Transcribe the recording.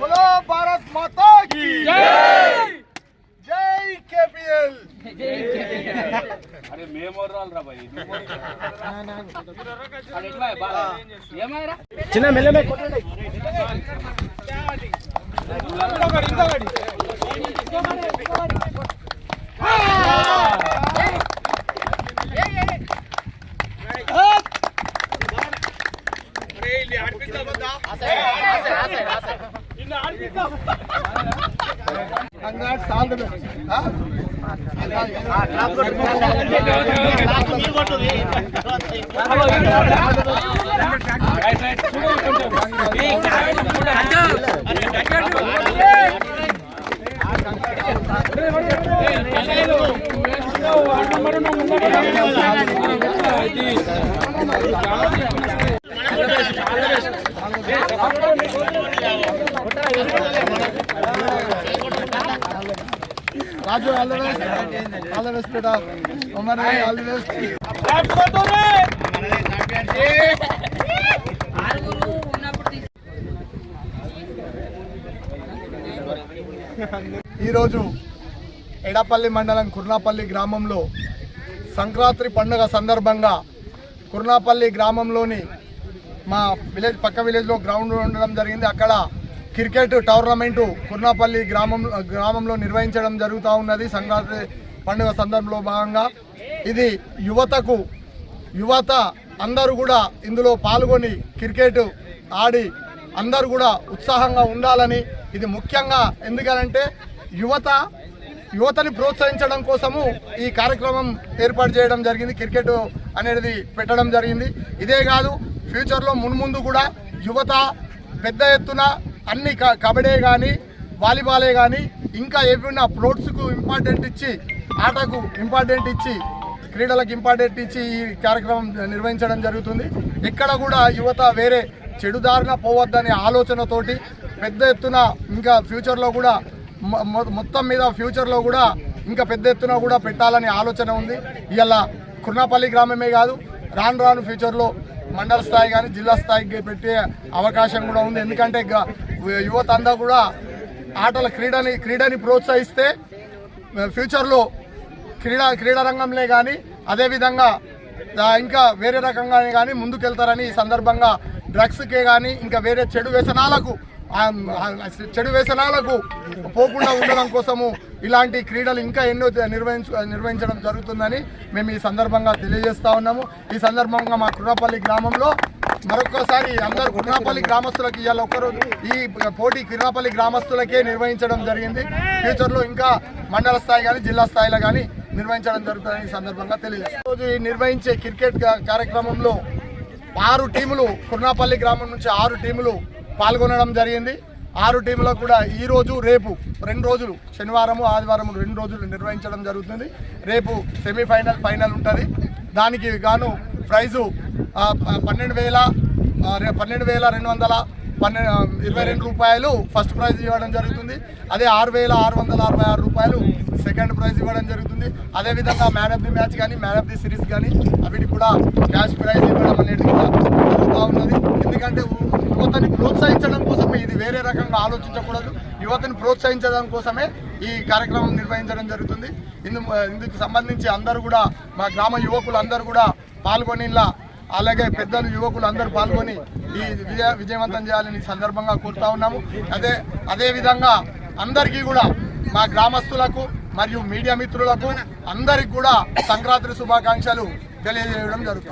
బోలో భారత్ మాతా కీ జై! కేపిఎల్! అరే మేమోరాలు రా భాయ్? ఏమైరా చిన్న మెల్లమే కొట్టండి. ఇంత గాడి congrats all the best Raju all the best all the best beta Umar all the best ఈరోజు ఎడపల్లి మండలం కుర్నాపల్లి గ్రామంలో సంక్రాంతి పండుగ సందర్భంగా కుర్నాపల్లి గ్రామంలోని మా విలేజ్ పక్క విలేజ్లో గ్రౌండ్ ఉండడం జరిగింది. అక్కడ క్రికెట్ టోర్నమెంటు కుర్నాపల్లి గ్రామం గ్రామంలో నిర్వహించడం జరుగుతూ ఉన్నది. సంక్రాంతి పండుగ సందర్భంలో భాగంగా ఇది యువతకు యువత అందరూ కూడా ఇందులో పాల్గొని క్రికెట్ ఆడి అందరూ కూడా ఉత్సాహంగా ఉండాలని ఇది ముఖ్యంగా ఎందుకనంటే యువత యువతని ప్రోత్సహించడం కోసము ఈ కార్యక్రమం ఏర్పాటు చేయడం జరిగింది. క్రికెట్ అనేది పెట్టడం జరిగింది. ఇదే కాదు ఫ్యూచర్లో మున్ముందు కూడా యువత పెద్ద ఎత్తున అన్ని క- కబడ్డీ కానీ వాలీబాలే కానీ ఇంకా ఏమైనా స్పోర్ట్స్కు ఇంపార్టెంట్ ఇచ్చి ఆటకు ఇంపార్టెంట్ ఇచ్చి క్రీడలకు ఇంపార్టెంట్ ఇచ్చి ఈ కార్యక్రమం నిర్వహించడం జరుగుతుంది. ఎక్కడ కూడా యువత వేరే చెడుదారిన పోవద్దనే ఆలోచనతోటి పెద్ద ఎత్తున ఇంకా ఫ్యూచర్లో కూడా మొత్తం మీద ఫ్యూచర్లో కూడా ఇంకా పెద్ద ఎత్తున కూడా పెట్టాలనే ఆలోచన ఉంది. ఇలా కుర్నాపల్లి గ్రామమే కాదు రాను రాను ఫ్యూచర్లో మండల స్థాయి కానీ జిల్లా స్థాయికి పెట్టే అవకాశం కూడా ఉంది. ఎందుకంటే గ- యువత అంతా కూడా ఆటల క్రీడని క్రీడని ప్రోత్సహిస్తే ఫ్యూచర్లో క్రీడా క్రీడా రంగంలో కానీ అదేవిధంగా ఇంకా వేరే రకంగానే కానీ ముందుకెళ్తారని ఈ సందర్భంగా డ్రగ్స్కే కానీ ఇంకా వేరే చెడు వ్యసనాలకు చెడు వ్యసనాలకు పోకుండా ఉండడం కోసము ఇలాంటి క్రీడలు ఇంకా ఎన్నో నిర్వహించ నిర్వహించడం జరుగుతుందని మేము ఈ సందర్భంగా తెలియజేస్తా ఉన్నాము. ఈ సందర్భంగా మా కుర్రపల్లి గ్రామంలో మరొకసారి అందరు కుర్నాపల్లి గ్రామస్తులకు ఇవాళ ఒక్కరోజు ఈ పోటీ కుర్నాపల్లి గ్రామస్తులకే నిర్వహించడం జరిగింది. ఫ్యూచర్లో ఇంకా మండల స్థాయి కానీ జిల్లా స్థాయిలో కానీ నిర్వహించడం జరుగుతుందని ఈ సందర్భంగా తెలియజేస్తాం. రోజు నిర్వహించే క్రికెట్ కార్యక్రమంలో ఆరు టీములు కుర్నాపల్లి గ్రామం నుంచి ఆరు టీములు పాల్గొనడం జరిగింది. ఆరు టీములకు కూడా ఈరోజు రేపు రెండు రోజులు శనివారము ఆదివారం రెండు రోజులు నిర్వహించడం జరుగుతుంది. రేపు సెమీఫైనల్ ఫైనల్ ఉంటుంది. దానికి గాను ప్రైజు పన్నెండు వేల పన్నెండు వేల రెండు వందల పన్నెండు ఇరవై రెండు రూపాయలు ఫస్ట్ ప్రైజ్ ఇవ్వడం జరుగుతుంది. అదే ఆరు వేల ఆరు వందల అరవై ఆరు రూపాయలు సెకండ్ ప్రైజ్ ఇవ్వడం జరుగుతుంది. అదేవిధంగా మ్యాన్ ఆఫ్ ది మ్యాచ్ కానీ మ్యాన్ ఆఫ్ ది సిరీస్ కానీ వీటికి కూడా క్యాష్ ప్రైజ్ ఇవ్వడం అనేది కూడా జరుగుతూ ఉన్నది. ఎందుకంటే యువతని ప్రోత్సహించడం కోసమే ఇది వేరే రకంగా ఆలోచించకూడదు. యువతని ప్రోత్సహించడం కోసమే ఈ కార్యక్రమం నిర్వహించడం జరుగుతుంది. ఇందు ఇందుకు సంబంధించి అందరూ కూడా మా గ్రామ యువకులు అందరూ కూడా పాల్గొని ఇలా అలాగే పెద్దలు యువకులు అందరూ పాల్గొని ఈ విజయ విజయవంతం చేయాలని సందర్భంగా కోరుతా ఉన్నాము. అదే అదేవిధంగా అందరికీ కూడా మా గ్రామస్తులకు మరియు మీడియా మిత్రులకు అందరికి కూడా సంక్రాంతి శుభాకాంక్షలు తెలియజేయడం జరుగుతుంది.